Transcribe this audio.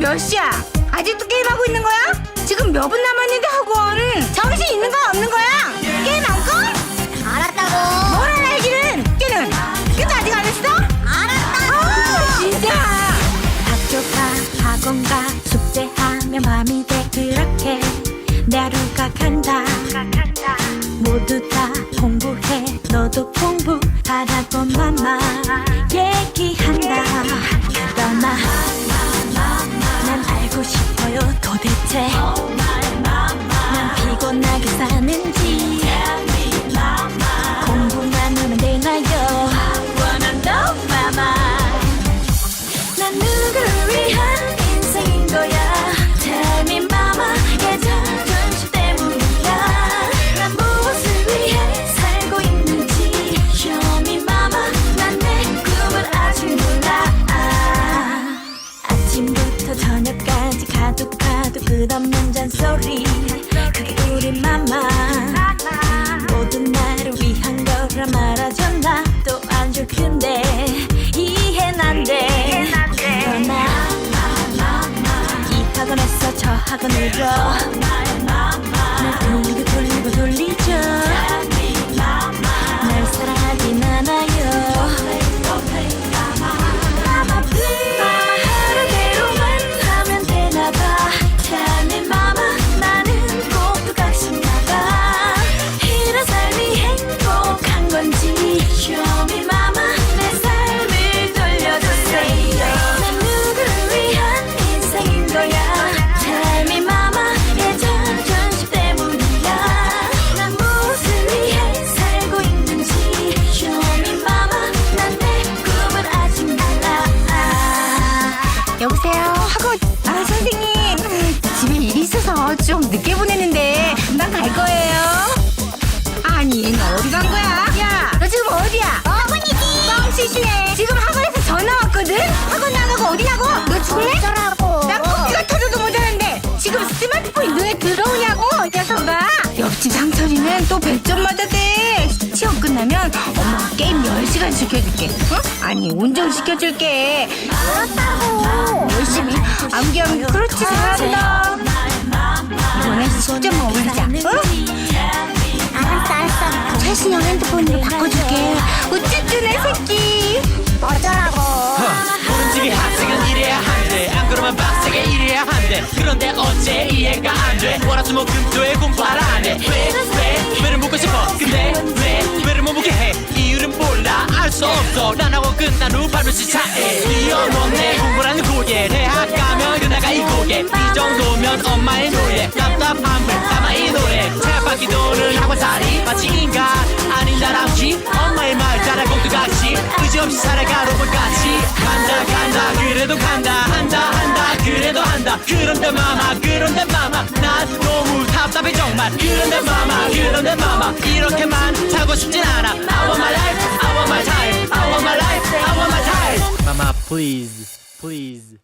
몇 시야? 아직도 게임하고 있는 거야? 지금 몇 분 남았는데 학원 정신 있는 거야 없는 거야? 게임 안 꺼? 알았다고. 뭘 알아 얘기는 걔는 근데 아직 안 했어? 알았다고. 아 진짜 학교 가 학원 가 숙제하면 밤이 돼 그렇게 내 하루가 간다 모두 다 공부해 너도 공 학원에 어디야 학원이지. 뻥치시네 지금 학원에서 전화 왔거든 학원 나가고 어디냐고 너 죽을래? 어쩌라고. 나 커피가 터져도 모자란데 지금 스마트폰이 눈에 들어오냐고 이 녀석아 옆집 상철이는 또 100점 맞았대 시험 끝나면 엄마가 게임 10시간 시켜줄게 어? 아니 온정 시켜줄게 알았다고. 열심히 암기하면 그렇지 잘 최신형 핸드폰으로 바꿔줄게. 우쭈쭈 내 새끼. 어쩌라고. 모름지기 학생은 이래야 한대 안 그러면 빡세게 일해야 한대 그런데 어째 이해가 안돼? 월화수목금토에 공부하라 하네. 왜왜? 왜를 묻고 싶어. 근데 왜? 왜를 못 묻게 해. 이유는 몰라. 알 수 없어. 난 하고 끝난 후 발표시 차에 뛰어넘네. 공부라는 고개. 대학 가면 그나가 이 고개. 이 정도면 엄마의 노래. 답답함을 없이 살아가 로봇같이 간다 간다. 그래도 간다 한다 한다. 그래도 한다. 그런데 마마 그런데 마마. 난 너무 답답해 정말. 그런데 마마 그런데 마마. 이렇게만 살고 싶진 않아. I want my life I want my time. I want my life I want my time. Mama please please